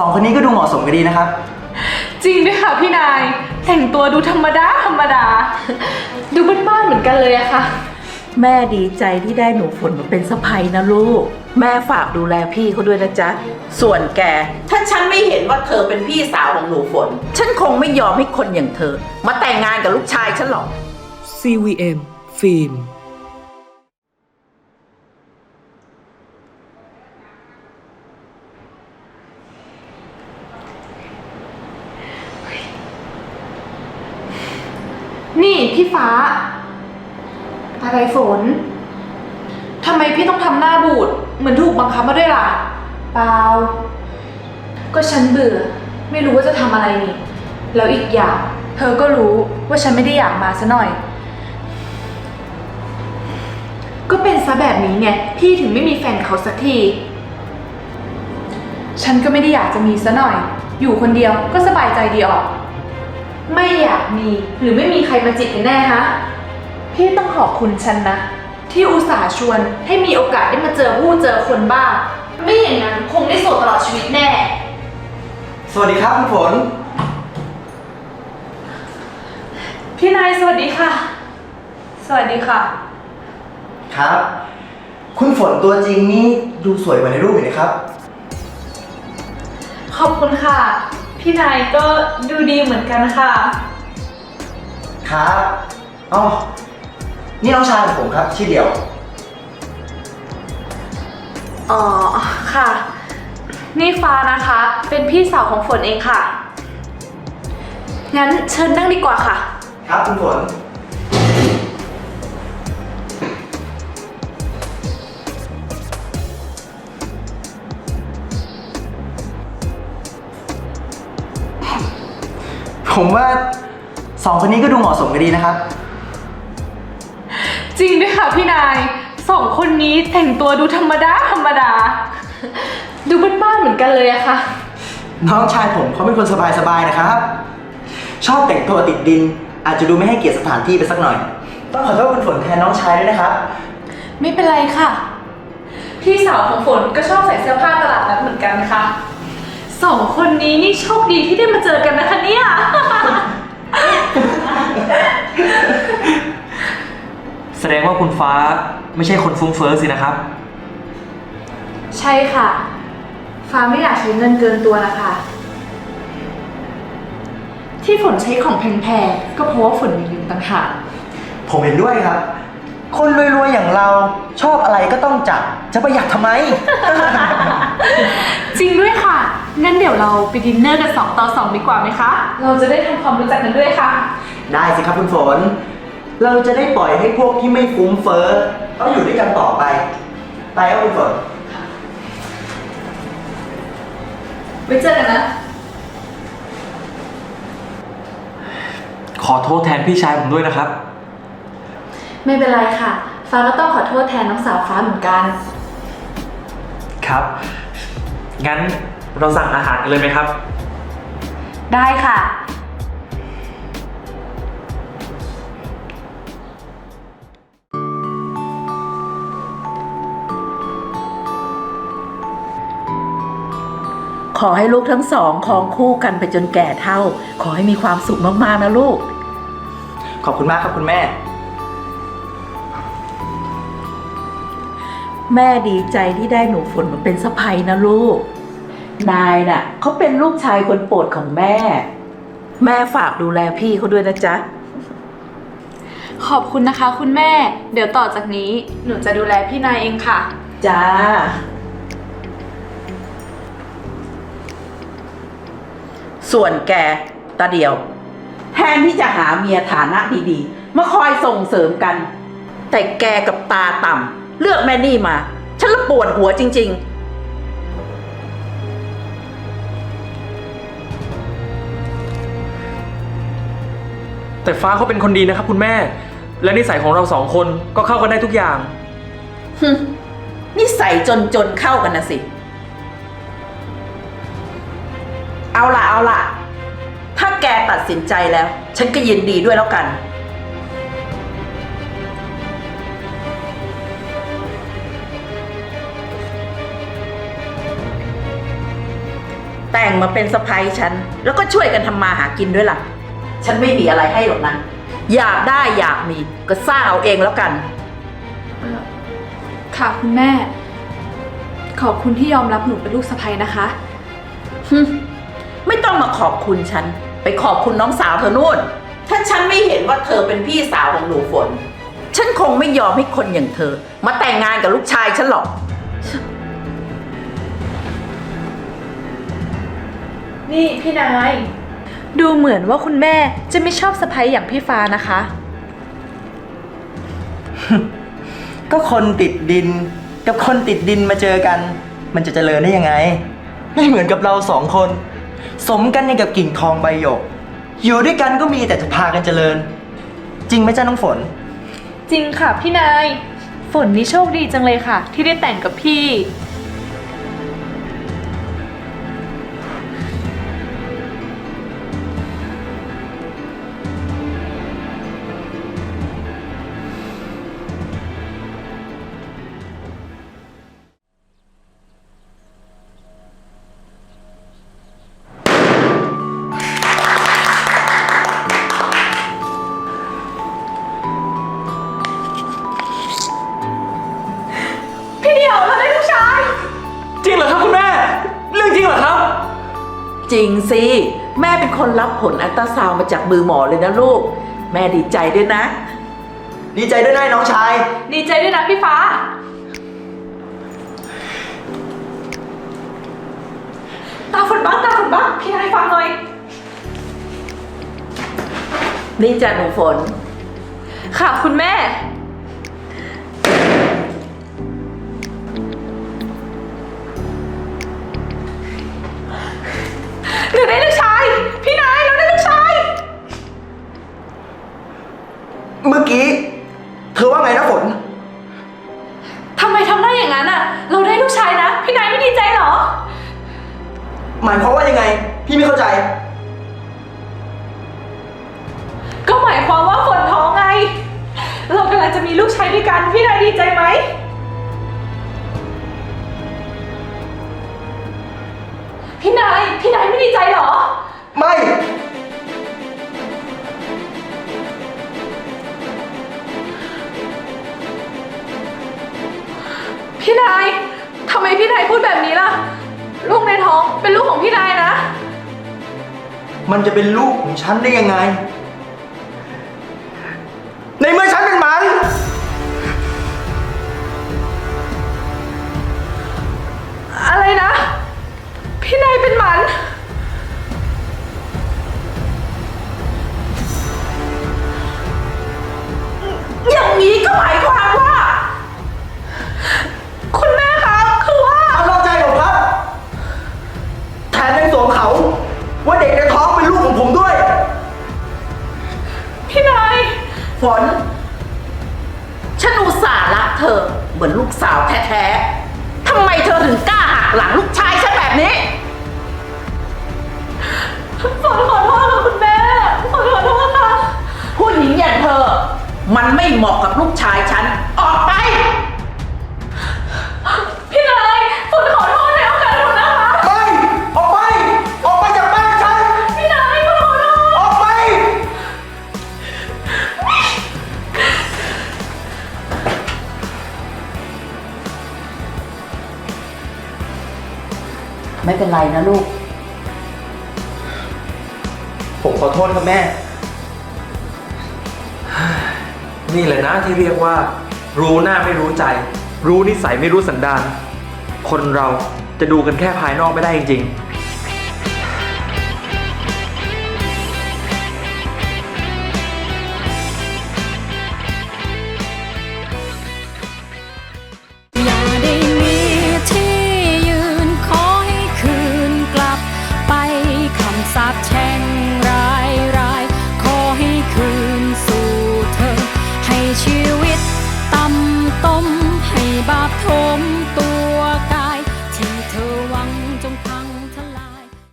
สองคนนี้ก็ดูเหมาะสมกันดีนะครับ จริงด้วยค่ะพี่นาย แต่งตัวดูธรรมดาธรรมดา ดูบ้านๆเหมือนกันเลยอะค่ะ แม่ดีใจที่ได้หนูฝนมาเป็นสะใภ้นะลูก แม่ฝากดูแลพี่เขาด้วยนะจ๊ะ ส่วนแก ถ้าฉันไม่เห็นว่าเธอเป็นพี่สาวของหนูฝน ฉันคงไม่ยอมให้คนอย่างเธอ มาแต่งงานกับลูกชายฉันหรอก CVM ฟิล์ม นี่ พี่ฟ้า อะไรฝน ทำไมพี่ต้องทำหน้าบูด เหมือนถูกบังคับมาด้วยล่ะ เปล่า ก็ฉันเบื่อ ไม่รู้ว่าจะทำอะไรนี่ แล้วอีกอย่าง เธอก็รู้ว่าฉันไม่ได้อยากมาซะหน่อย ก็เป็นซะแบบนี้ไง พี่ถึงไม่มีแฟนเขาสักที ฉันก็ไม่ได้อยากจะมีซะหน่อย อยู่คนเดียวก็สบายใจดีออก ไม่อยากมีหรือไม่มีใครมาจีบกันแน่ฮะ พี่ต้องขอบคุณฉันนะ ที่อุตส่าห์ชวนให้มีโอกาสได้มาเจอผู้เจอคนบ้าง ไม่อย่างนั้นคงได้โสดตลอดชีวิตแน่ สวัสดีครับคุณฝน พี่นายสวัสดีค่ะ สวัสดีค่ะ ครับ คุณฝนตัวจริงนี่ดูสวยกว่าในรูปอีกนะครับ ขอบคุณค่ะ พี่นายก็ดูดีเหมือนกันค่ะ ครับอ๋อนี่น้องชายของผมครับชื่อเดียว อ๋อค่ะ นี่ฟ้านะคะ เป็นพี่สาวของฝนเองค่ะ งั้นเชิญนั่งดีกว่าค่ะ ครับคุณฝน ผมว่าสองคนนี้ก็ดูเหมาะสมกันดีนะครับ จริงด้วยค่ะพี่นายสองคนนี้แต่งตัวดูธรรมดาธรรมดา ดูบ้านๆเหมือนกันเลยอะค่ะ น้องชายผมเขาเป็นคนสบายๆนะครับ ชอบแต่งตัวติดดิน อาจจะดูไม่ให้เกียรติสถานที่ไปสักหน่อย ต้องขอโทษคุณฝนแทนน้องชายด้วยนะครับ ไม่เป็นไรค่ะ พี่สาวของฝนก็ชอบใส่เสื้อผ้าตลาดนัดเหมือนกันค่ะ สองคนนี้นี่โชคดีที่ได้มาเจอกันนะคะเนี่ย แสดงว่าคุณฟ้าไม่ใช่คนฟุ้งเฟ้อสินะครับ ใช่ค่ะ ฟ้าไม่อยากใช้เงินเกินตัวนะคะ ที่ฝนใช้ของแพงๆ ก็เพราะว่าฝนมีเงินต่างหาก ผมเห็นด้วยครับ คนรวยๆอย่างเราชอบอะไรก็ต้องจัด จะประหยัดทำไม จริงด้วยค่ะ งั้นเดี๋ยวเราไปดินเนอร์กันสองต่อสองดีกว่าไหมคะ เราจะได้ทำความรู้จักกันด้วยค่ะ ได้สิครับคุณฝน เราจะได้ปล่อยให้พวกที่ไม่ฟุ้งเฟ้อต้องอยู่ด้วยกันต่อไป ไปครับคุณฝน ไว้เจอกันนะ ขอโทษแทนพี่ชายผมด้วยนะครับ ไม่เป็นไรค่ะ ฟ้าก็ต้องขอโทษแทนน้องสาวฟ้าเหมือนกัน ครับ งั้น เราสั่งอาหารกันเลยไหมครับ ได้ค่ะ ขอให้ลูกทั้งสองครองคู่กันไปจนแก่เท่า ขอให้มีความสุขมาก ๆ นะลูก ขอบคุณมากครับคุณแม่ แม่ดีใจที่ได้หนูฝนมาเป็นสะใภ้นะลูก นายน่ะเขาเป็นลูกชายคนโปรดของแม่ แม่ฝากดูแลพี่เขาด้วยนะจ๊ะ ขอบคุณนะคะ คุณแม่ เดี๋ยวต่อจากนี้หนูจะดูแลพี่นายเองค่ะ จ้า ส่วนแกตาเดียว แทนที่จะหาเมียฐานะดีๆ มาคอยส่งเสริมกัน แต่แกกับตาต่ำเลือกแม่นี่มา ฉันละปวดหัวจริง ๆ แต่ฟ้าเขาเป็นคนดีนะครับ คุณแม่ และนิสัยของเราสองคนก็เข้ากันได้ทุกอย่างฮึนิสัยจนจนๆเข้ากันนะสิ เอาล่ะเอาล่ะ ถ้าแกตัดสินใจแล้ว ฉันก็ยินดีด้วยแล้วกัน แต่งมาเป็นสะพ้ยฉัน แล้วก็ช่วยกันทำมาหากินด้วยล่ะ ฉันไม่มีอะไรให้หรอกนะ อยากได้อยากมีก็สร้างเอาเองแล้วกันค่ะคุณแม่ ขอบคุณที่ยอมรับหนูเป็นลูกสะใภ้นะคะ ฮึไม่ต้องมาขอบคุณฉัน ไปขอบคุณน้องสาวเธอนู่น ถ้าฉันไม่เห็นว่าเธอเป็นพี่สาวของหนูฝน ฉันคงไม่ยอมให้คนอย่างเธอ มาแต่งงานกับลูกชายฉันหรอก นี่พี่นาย ดูเหมือนว่าคุณแม่จะไม่ชอบสะใภ้อย่างพี่ฟ้านะคะ ก็คนติดดิน กับคนติดดินมาเจอกัน มันจะเจริญได้ยังไง ไม่เหมือนกับเราสองคน สมกันอย่างกับกิ่งทองใบหยก อยู่ด้วยกันก็มีแต่จะพากันเจริญ จริงไหมจ้าน้องฝน จริงค่ะพี่นาย ฝนนี่โชคดีจังเลยค่ะ ที่ได้แต่งกับพี่พี่ จริงสิ แม่เป็นคนรับผลอัลตราซาวด์มาจากมือหมอเลยนะลูก แม่ดีใจด้วยนะ ดีใจด้วยนายน้องชาย ดีใจด้วยนะพี่ฟ้า ตาฝนบ้างตาฝนบ้างพี่นายฟังหน่อย นี่จ้ะหนูฝน ค่ะคุณแม่ มายความว่ายังไง พี่ไม่เข้าใจ ก็หมายความว่าฝนท้องไง เรากำลังจะมีลูกชายด้วยกัน พี่นายดีใจไหม พี่นาย พี่นายไม่ดีใจเหรอ ไม่ พี่นาย ทำไมพี่นายพูดแบบนี้ล่ะ ลูกในท้องเป็นลูกของพี่นายนะ มันจะเป็นลูกของฉันได้ยังไง แถมยังสวมเขา ว่าเด็กในท้องเป็นลูกของผมด้วย พี่นายฝน ฉันอุตส่าห์รักเธอ เหมือนลูกสาวแท้ๆ ทำไมเธอถึงกล้าหักหลังลูกชายฉันแบบนี้ฝนขอโทษค่ะคุณแม่ฝนขอโทษค่ะ ผู้หญิงอย่างเธอ มันไม่เหมาะกับลูกชายฉัน ไม่เป็นไรนะลูก ผมขอโทษครับแม่ นี่แหละนะที่เรียกว่า รู้หน้าไม่รู้ใจ รู้นิสัยไม่รู้สันดาน คนเราจะดูกันแค่ภายนอกไม่ได้จริงๆ